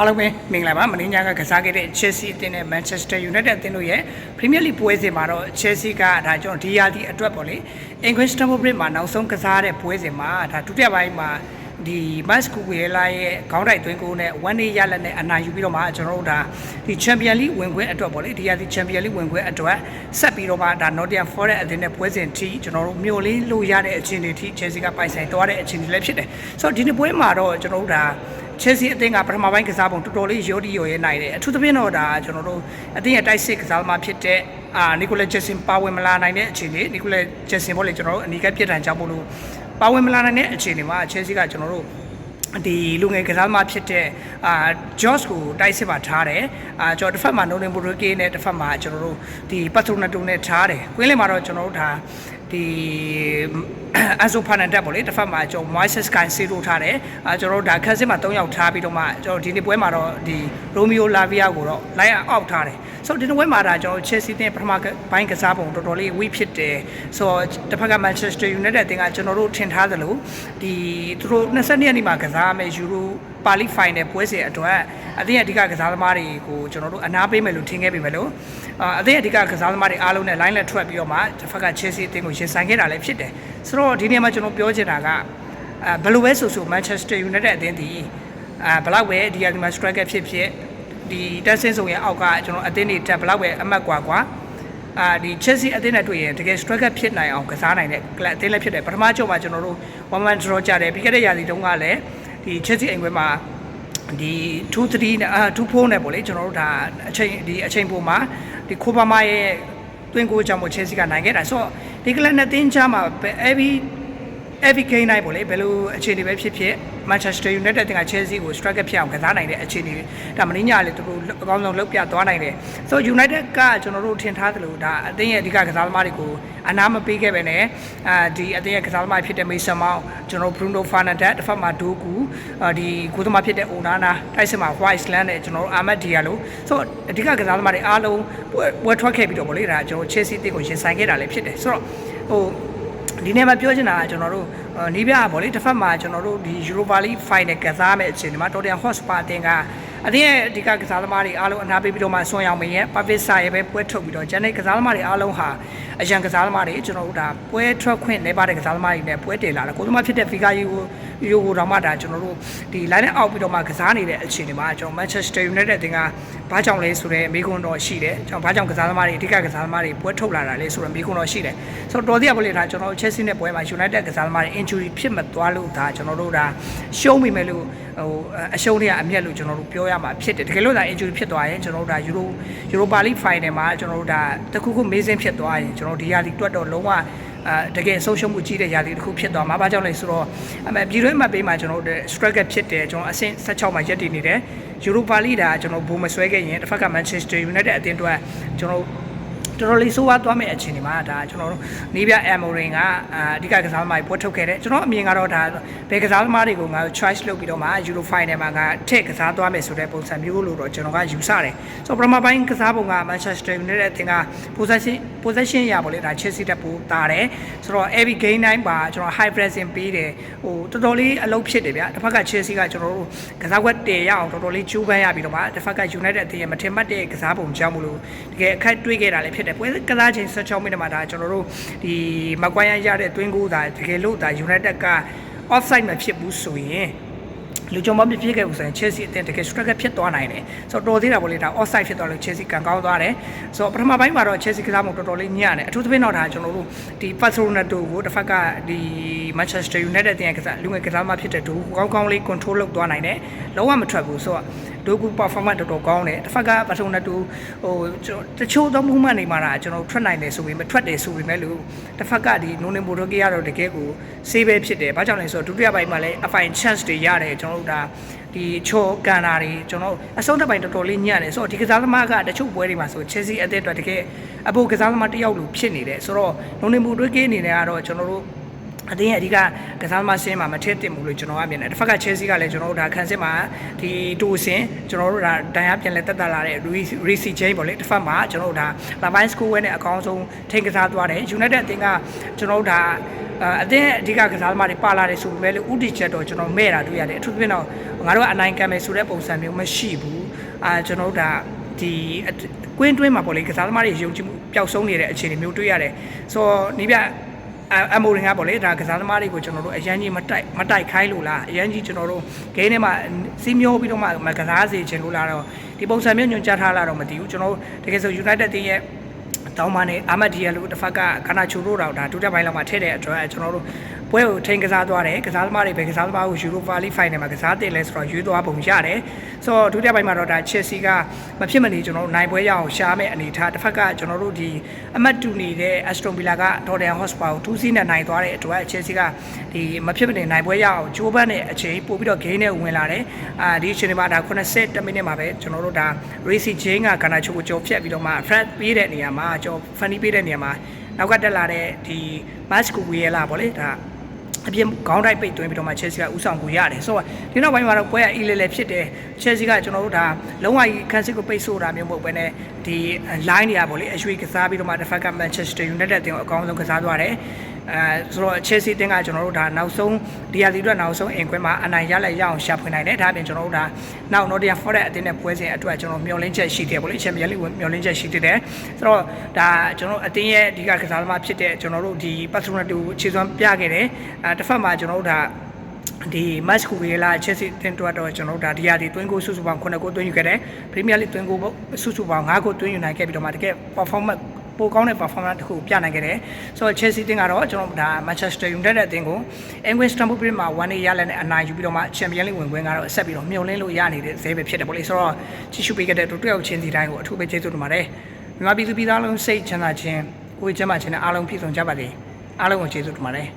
အားလုံးပဲမင်္ဂလာပါမင်းညာကကစားခဲ့တဲ့ Chelsea အသင်းနဲ့ Manchester United အသင်းတို့ရဲ့ Premier League ပွဲစဉ်မှာတော့ Chelsea ကဒါကျွန်တော်ဒီယာဒီအတွက်ပေါ့လေ English Stamford Bridge မှာနောက်ဆုံးကစားတဲ့ပွဲစဉ်မှာဒါဒုတိယပိုင်းမှာဒီ Max Cucurella ရဲ့ခေါင်းတိုက်သွင်းကိုနဲ့1 day ရလက်နဲ့အနိုင်ယူပြီးတော့မှကျွန်တော်တို့ဒါဒီ Champion League ဝင်ခွင့်အတွက်ပေါ့လေဒီယာဒီ Champion League ဝင်ခွင့်အတွက်ဆက်ပြီးတော့မှဒါ Nottingham Forest အသင်းနဲ့ပွဲစဉ်ထိကျွန်တော်တို့မျိုးလေးလို့ရတဲ့အခြေအနေထိ Chelsea ကပိုင်ဆိုင်သွားတဲ့အခြေအနေလည်းဖြစ်တယ်ဆိုတော့ဒီနေ့ပွဲမှာတော့ကျွန်တော်တို့ဒါ Chelsea အသင်းကပထမပိုင်းကစားပုံတော်တော်လေးရော်ဒီရော်ရဲနိုင်တယ်အထူးသဖြင့်တော့ဒါကျွန်တော်တို့အသင်းရဲ့တိုက်စစ်ကစားသမားဖြစ်တဲ့အာနီကိုလက်ဂျက်ဆင်ပါဝင်မလာနိုင်တဲ့အခြေအနေနီကိုလက်ဂျက်ဆင်ပေါ့လေကျွန်တော်တို့အနီးကပ်ပြစ်ဒဏ်ကြောင့်မို့လို့ပါဝင်မလာနိုင်တဲ့အခြေအနေမှာ Chelsea ကကျွန်တော်တို့ဒီလူငယ်ကစားသမားဖြစ်တဲ့အာ Josh ကိုတိုက်စစ်မှာထားတယ်အာကျွန်တော်တစ်ဖက်မှာ Nolan Borges နဲ့တစ်ဖက်မှာကျွန်တော်တို့ဒီ Patronato နဲ့ထားတယ်ကွင်းလင်းမှာတော့ကျွန်တော်တို့ဒါ ဒီအဆိုဖာနန်တက်ပေါ့လေတစ်ဖက်မှာကျွန်တော် Moises Caicedo ထားတယ်အာကျွန်တော်တို့ဒါခက်စစ်မှာ3ယောက်ထားပြီးတော့မှကျွန်တော်ဒီနေ့ပွဲမှာတော့ဒီ Romeo Lavia ကိုတော့ line out ထားတယ် ဆိုတော့ဒီနေ့ပွဲမှာဒါကျွန်တော် Chelsea တင်ပထမပိုင်းကစားပုံတော်တော်လေးဝိဖြစ်တယ်ဆိုတော့တစ်ဖက်က Manchester United တင်ကကျွန်တော်တို့ထင်ထားသလိုဒီသူတို့22ရက်နေ့မှာကစားမယ် Euro ပါလီဖိုင်နယ်ပွဲစဉ်အတွက်အသင်းရဲ့အဓိကကစားသမားတွေကိုကျွန်တော်တို့အနားပေးမယ်လို့ထင်ခဲ့ပေမဲ့လို့အာအသင်းရဲ့အဓိကကစားသမားတွေအားလုံးနဲ့ line လက်ထွက်ပြီးတော့မှတစ်ဖက်က Chelsea အသင်းကိုရင်ဆိုင်ခဲ့တာလည်းဖြစ်တယ်ဆိုတော့ဒီနေ့မှာကျွန်တော်ပြောချင်တာကအဲဘယ်လိုပဲဆိုဆို Manchester United အသင်းဒီအဲဘယ်လောက်ပဲဒီအဒီမှာ striker ဖြစ်ဖြစ် ဒီတက်ဆင်းဆောင်ရဲ့အောက်ကကျွန်တော်အသင်းတွေတက်ဘယ်လောက်ပဲအမှတ်กว่ากว่าအာဒီ Chelsea အသင်းနဲ့တွေ့ရင်တကယ် striker ဖြစ်နိုင်အောင်ကစားနိုင်တဲ့ club အသင်းလည်းဖြစ်တယ်ပထမချုပ်မှာကျွန်တော်တို့ one man draw ကြတယ်ပြီးခဲ့တဲ့ရာသီတုန်းကလည်းဒီ Chelsea အိမ်ခွဲမှာဒီ2 3နဲ့အာ2 4နဲ့ပေါ့လေကျွန်တော်တို့ဒါအချိန်ဒီအချိန်ပုံမှာဒီခိုဘာမာရဲ့တွင်းကိုကြောင့်မို့ Chelsea ကနိုင်ခဲ့တာဆိုတော့ဒီကလပ်နဲ့တင်းချမှာ every every game night ပေါ့လေဘယ်လိုအခြေအနေပဲဖြစ်ဖြစ် Manchester United တင်က Chelsea ကို strike ဖြစ်အောင်ကစားနိုင်တဲ့အခြေအနေဒါမင်းညာလေသူတို့အကောင်းဆုံးလုပ်ပြသွားနိုင်တယ်ဆိုတော့ United ကကျွန်တော်တို့ထင်ထားသလိုဒါအသင်းရဲ့အဓိကကစားသမားတွေကိုအနားမပေးခဲ့ပဲနဲ့အာဒီအသင်းရဲ့ကစားသမားဖြစ်တဲ့ Mason Mount ကျွန်တော် Bruno Fernandes တစ်ဖက်မှာ Doku အာဒီကိုသမားဖြစ်တဲ့ Onana တိုက်စစ်မှာ Wiseland နဲ့ကျွန်တော်တို့ Ahmed Diallo ဆိုတော့အဓိကကစားသမားတွေအားလုံးပွဲပွဲထွက်ခဲ့ပြီးတော့ဗောလေဒါကျွန်တော် Chelsea အသင်းကိုရင်ဆိုင်ခဲ့တာလည်းဖြစ်တယ်ဆိုတော့ဟို ဒီနေ့မှာပြောချင်တာကကျွန်တော်တို့နီးပြပေါ့လေတစ်ဖက်မှာကျွန်တော်တို့ဒီ Europa League Final ကစားမယ့်အချိန်ဒီမှာ Tottenham Hotspur အသင်းကအသင်းရဲ့အဓိကကစားသမားတွေအားလုံးအနာပေးပြီးတော့မှဆွန်ရောက်မင်းရဲ့ Pavis Sa ရဲ့ပဲပွဲထုတ်ပြီးတော့ဂျန်တဲ့ကစားသမားတွေအားလုံးဟာ အရန်ကစားသမားတွေကျွန်တော်တို့ဒါပွဲထွက်ခွင့်နေပါတဲ့ကစားသမားတွေနဲ့ပွဲတည်လာတယ်ကိုသမားဖြစ်တဲ့ Figa ယူယူကိုတော့မှဒါကျွန်တော်တို့ဒီ line နဲ့အောက်ပြီးတော့မှကစားနေတဲ့အချိန်ဒီမှာကျွန်တော် Manchester United အသင်းကဘာကြောင့်လဲဆိုတော့မိခွန်းတော့ရှိတယ်ကျွန်တော်ဘာကြောင့်ကစားသမားတွေအဓိကကစားသမားတွေပွဲထုတ်လာတာလဲဆိုတော့မိခွန်းတော့ရှိတယ်ဆိုတော့တော်သေးရပါလေဒါကျွန်တော် Chelsea နဲ့ပွဲမှာ United ကစားသမားတွေ injury ဖြစ်မသွားလို့ဒါကျွန်တော်တို့ဒါရှုံးမိမယ်လို့ဟိုအရှုံးတွေကအမျက်လို့ကျွန်တော်တို့ပြောရမှာဖြစ်တယ်တကယ်လို့ဒါ injury ဖြစ်သွားရင်ကျွန်တော်တို့ဒါ Euro Europa League Final မှာကျွန်တော်တို့ဒါတခုခုမေးစင်းဖြစ်သွားရင်ကျွန်တော်ဒီယာလီတွက်တော့လုံးဝအာတကယ်ဆုံးရှုံးမှုကြီးတဲ့ຢာလေးတစ်ခုဖြစ်သွားမှာဘာကြောင့်လဲဆိုတော့အမေပြည်တွင်းမှာပေးမှာကျွန်တော်တို့ striker ဖြစ်တယ်ကျွန်တော်အဆင့်16မှာရက်တည်နေတယ် Europa League ဒါကျွန်တော်ဘိုးမဆွဲခဲ့ရင်တစ်ဖက်က Manchester United အသင်းအတွက်ကျွန်တော် တော်တော်လေးဆိုးဝါးသွားမယ့်အခြေအနေမှာဒါကျွန်တော်တို့နီးပြအမိုရင်ကအဓိကကစားသမားတွေပွဲထုတ်ခဲ့တယ်ကျွန်တော်အမြင်ကတော့ဒါဘယ်ကစားသမားတွေကိုငါ choice လုပ်ပြီးတော့မှ Euro Final မှာကထည့်ကစားသွားမယ်ဆိုတဲ့ပုံစံမျိုးလို့တော့ကျွန်တော်ကယူဆတယ်ဆိုတော့ပထမပိုင်းကစားပုံက Manchester United အသင်းက possession possession ရပါလေဒါ Chelsea တက်ပိုတာတယ်ဆိုတော့ every game time ပါကျွန်တော် high pressing ပေးတယ်ဟိုတော်တော်လေးအလုပ်ဖြစ်တယ်ဗျတစ်ဖက်က Chelsea ကကျွန်တော်တို့ကစားကွက်တည်ရအောင်တော်တော်လေးကြိုးပမ်းရပြီးတော့မှတစ်ဖက်က United အသင်းရဲ့မထင်မှတ်တဲ့ကစားပုံကြောင့်မလို့တကယ်အခက်တွေ့ခဲ့တာလည်းဖြစ်တယ်ပွဲကစားချိန်16မိနစ်မှာဒါကျွန်တော်တို့ဒီမကွိုင်းရတဲ့တွင်းကိုဒါတကယ်လို့ဒါ United က offside မဖြစ်ဘူးဆိုရင်လူကြုံမပြည့်ခဲ့ဘူးဆိုရင် Chelsea အသင်းတကယ် striker ဖြစ်သွားနိုင်တယ်ဆိုတော့တော်သေးတာပေါ့လေဒါ offside ဖြစ်သွားလို့ Chelsea ကန်ကောင်းသွားတယ်ဆိုတော့ပထမပိုင်းမှာတော့ Chelsea ကစားမှုတော်တော်လေးညံ့တယ်အထူးသဖြင့်တော့ဒါကျွန်တော်တို့ဒီ Patronato ကိုတစ်ဖက်ကဒီ Manchester United အသင်းကစားလူငယ်ကစားမှဖြစ်တဲ့ဒူကောင်းကောင်းလေး control လုပ်သွားနိုင်တယ်လုံးဝမထွက်ဘူးဆိုတော့ ဒိုကူ performance တော်တော်ကောင်းတယ်တစ်ဖက်က Patronato ဟိုတချို့သော movement တွေမှာဒါကျွန်တော်ထွက်နိုင်တယ်ဆိုပေမဲ့ထွက်တယ်ဆိုပေမဲ့လို့တစ်ဖက်ကဒီ Nolan Borges ကတော့တကယ်ကို save ပဲဖြစ်တယ်ဘာကြောင့်လဲဆိုတော့ဒုတိယပိုင်းမှာလည်း a fine chance တွေရတယ်ကျွန်တော်တို့ဒါဒီချောကန်တာတွေကျွန်တော်အဆုံးတစ်ပိုင်းတော်တော်လေးညံ့တယ်ဆိုတော့ဒီကစားသမားကတချို့ပွဲတွေမှာဆို Chelsea အသင်းအတွက်တကယ်အဖို့ကစားသမားတစ်ယောက်လိုဖြစ်နေတယ်ဆိုတော့ Nolan Borges အနေနဲ့ကတော့ကျွန်တော်တို့ အတင်းရဲ့အဓိကကစားသမားရှင်းမှာမထည့်တင်ဘူးလို့ကျွန်တော်ကမြင်တယ်တစ်ဖက်က Chelsea ကလည်းကျွန်တော်တို့ဒါခန်းစစ်မှာဒီတူစင်ကျွန်တော်တို့ဒါဒဏ်ရာပြန်လဲတက်တက်လာတဲ့ Reece James ပေါ့လေတစ်ဖက်မှာကျွန်တော်တို့ဒါ Lavine Score နဲ့အကောင်းဆုံးထိန်ကစားသွားတယ် United အတင်းကကျွန်တော်တို့ဒါအာအသင်းအဓိကကစားသမားတွေပါလာတယ်ဆိုပေမဲ့လို့ဥတီချက်တော့ကျွန်တော်မဲ့တာတွေ့ရတယ်အထူးသဖြင့်တော့ငါတို့ကအနိုင်ခံမယ်ဆိုတဲ့ပုံစံမျိုးမရှိဘူးအာကျွန်တော်တို့ဒါဒီအကွင်းတွင်းမှာပေါ့လေကစားသမားတွေယုံကြည်မှုပျောက်ဆုံးနေတဲ့အခြေအနေမျိုးတွေ့ရတယ်ဆိုတော့နီးပြ အမိုရင်ကပေါ့လေဒါကစားသမားတွေကိုကျွန်တော်တို့အရန်ကြီးမတိုက်မတိုက်ခိုင်းလို့လားအရန်ကြီးကျွန်တော်တို့ဂိမ်းထဲမှာစီးမျောပြီးတော့မှမကစားစေချင်လို့လားတော့ဒီပုံစံမျိုးညွှန်ကြားထားလာတော့မသိဘူးကျွန်တော်တို့တကယ်ဆို United တင်းရဲ့ တောင်းပါနေအာမတ်ဒီယာလို့တစ်ဖက်ကခနာချူတို့တော့ဒါဒုတိယပိုင်းလောက်မှာထည့်တဲ့အတွက်ကျွန်တော်တို့ပွဲကိုထိန်ကစားသွားတယ်ကစားသမားတွေပဲကစားသမားကို Europa League Final မှာကစားတင်လဲဆိုတော့ရွေးသွားပုံရတယ်ဆိုတော့ဒုတိယပိုင်းမှာတော့ဒါ Chelsea ကမဖြစ်မနေကျွန်တော်တို့နိုင်ပွဲရအောင်ရှားမဲ့အနေထားတစ်ဖက်ကကျွန်တော်တို့ဒီအမတ်တူနေတဲ့ Aston Villa က Tottenham Hotspur ကို2စီးနဲ့နိုင်သွားတဲ့အတွက် Chelsea ကဒီမဖြစ်မနေနိုင်ပွဲရအောင်ဂျိုးဘတ်နဲ့အချိန်ပို့ပြီးတော့ game နဲ့ဝင်လာတယ်အာဒီအချိန်မှာဒါ80မိနစ်မှာပဲကျွန်တော်တို့ဒါ Racy Jane ကကနာချိုကိုကြော်ဖြတ်ပြီးတော့မှ Fred ပေးတဲ့နေရာမှာကြော် Fanny ပေးတဲ့နေရာမှာနောက်ကတက်လာတဲ့ဒီ Mask ကိုဝေရလာပေါ့လေဒါအပြင်ခေါင်းတိုက်ပိတ်သွင်းပြီးတော့မှ Chelsea ကဥဆောင်ကိုရတယ်ဆိုတော့ဒီနောက်ပိုင်းမှာတော့ပွဲကအီလေလေဖြစ်တယ် Chelsea ကကျွန်တော်တို့ဒါလုံးဝကြီးခန်းစစ်ကိုပိတ်ဆို့တာမျိုးမဟုတ်ဘဲနဲ့ဒီ line တွေကပေါ့လေအရွှေကစားပြီးတော့မှတစ်ဖက်က Manchester United တင်ကိုအကောင်းဆုံးကစားသွားတယ် အဲဆိုတော့ Chelsea တင်ကကျွန်တော်တို့ဒါနောက်ဆုံးဒီယာစီအတွက်နောက်ဆုံးအင်ကွင်းမှာအနိုင်ရလိုက်ရအောင်ရှာဖွေနိုင်တယ်ဒါအပြင်ကျွန်တော်တို့ဒါနောက် Nottingham Forest အတင်းနဲ့ပွဲစဉ်အတွက်ကျွန်တော်မျှော်လင့်ချက်ရှိတယ်ပေါ့လေ Champions League မျှော်လင့်ချက်ရှိတယ်ဆိုတော့ဒါကျွန်တော်အတင်းရဲ့အဓိကကစားသမားဖြစ်တဲ့ကျွန်တော်တို့ဒီ Barcelona တူခြေစွမ်းပြခဲ့တယ်အဲတစ်ဖက်မှာကျွန်တော်တို့ဒါဒီ match ကိုဝေလာ Chelsea တင်တော့တော့ကျွန်တော်တို့ဒါဒီယာဒီတွင်းကိုစုစုပေါင်း9ကိုတွင်းယူခဲ့တယ် Premier League တွင်းကိုစုစုပေါင်း9ကိုတွင်းယူနိုင်ခဲ့ပြီးတော့မှတကယ် performance ပိုကောင်းတဲ့ performance တစ်ခုပြနိုင်ခဲ့တယ်ဆိုတော့ Chelsea တင်ကတော့ကျွန်တော်ဒါ Manchester United အသင်းကို English Stamford Bridge မှာ1 day ရလက်နဲ့အနိုင်ယူပြီးတော့မှ Champions League ဝင်ခွင့်ကတော့ဆက်ပြီးတော့မျှော်လင့်လို့ရနေတဲ့ဇဲပဲဖြစ်တယ်ပေါ့လေဆိုတော့ကြည့်ရှုပေးခဲ့တဲ့တို့တယောက်ချင်းစီတိုင်းကိုအထူးပဲကျေးဇူးတင်ပါတယ်မြန်မာပြည်သူပြည်သားလုံးစိတ်ချမ်းသာခြင်းကိုယ်ကျန်းမာခြင်းနဲ့အားလုံးပြည့်စုံကြပါစေအားလုံးကိုကျေးဇူးတင်ပါတယ်